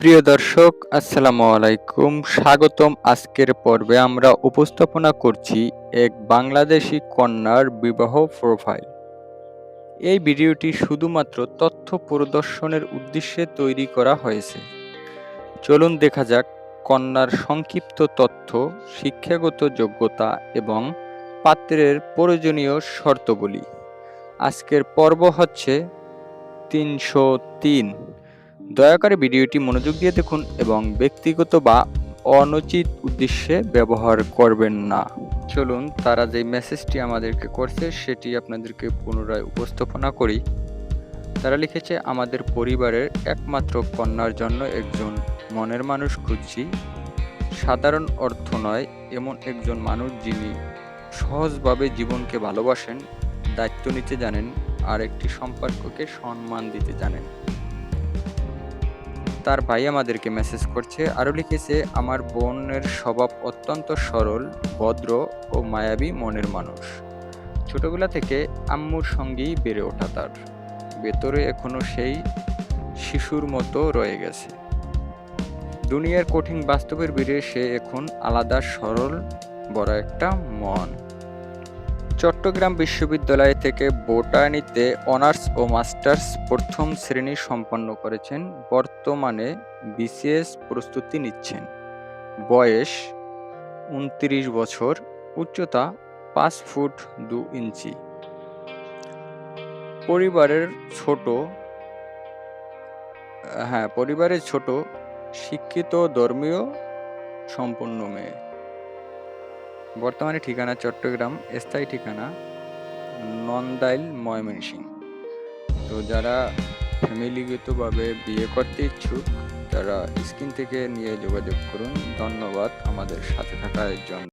প্রিয় দর্শক, আসসালামু আলাইকুম। স্বাগতম আজকের পর্বে আমরা উপস্থাপনা করছি এক বাংলাদেশি কন্যার বিবাহ প্রোফাইল এই ভিডিওটি শুধুমাত্র তথ্য প্রদর্শনের উদ্দেশ্যে তৈরি করা হয়েছে। চলুন দেখা যাক কন্যার সংক্ষিপ্ত তথ্য, শিক্ষাগত যোগ্যতা এবং পাত্রের প্রয়োজনীয় শর্তগুলি। আজকের পর্ব হচ্ছে তিনশো তিন। দয়া করে ভিডিওটি মনোযোগ দিয়ে দেখুন এবং ব্যক্তিগত বা অনুচিত উদ্দেশ্যে ব্যবহার করবেন না। চলুন, তারা যে মেসেজটি আমাদেরকে করছে, সেটি আপনাদেরকে পুনরায় উপস্থাপনা করি। তারা লিখেছে, আমাদের পরিবারের একমাত্র কন্যার জন্য একজন মনের মানুষ খুঁজছি। সাধারণ অর্থ নয়, এমন একজন মানুষ যিনি সহজভাবে জীবনকে ভালোবাসেন, দায়িত্ব নিতে জানেন, আর একটি সম্পর্ককে সম্মান দিতে জানেন। তার ভাই আমাদেরকে মেসেজ করছে। আরও লিখেছে, আমার বোনের স্বভাব অত্যন্ত সরল, ভদ্র ও মায়াবী মনের মানুষ। ছোটবেলা থেকে আম্মুর সঙ্গেই বেড়ে ওঠা তার। ভেতরে এখনও সেই শিশুর মতো রয়ে গেছে। দুনিয়ার কঠিন বাস্তবের ভিড়ে সে এখন আলাদা সরল, বড় একটা মন। চট্টগ্রাম বিশ্ববিদ্যালয় থেকে বোটানিতে অনার্স ও মাস্টার্স প্রথম শ্রেণি সম্পন্ন করেছেন। বর্তমানে বিসিএস প্রস্তুতি নিচ্ছেন। বয়স উনত্রিশ বছর, উচ্চতা পাঁচ ফুট দু ইঞ্চি। পরিবারের ছোট হ্যাঁ পরিবারের ছোট, শিক্ষিত, ধর্মীয়, সম্পন্ন মেয়ে। বর্তমানে ঠিকানা চট্টগ্রাম, স্থায়ী ঠিকানা নন্দাইল ময়মনসিং তো যারা ফ্যামিলিগতভাবে বিয়ে করতে ইচ্ছুক, তারা স্ক্রিন থেকে নিয়ে যোগাযোগ করুন। ধন্যবাদ আমাদের সাথে থাকার জন্য।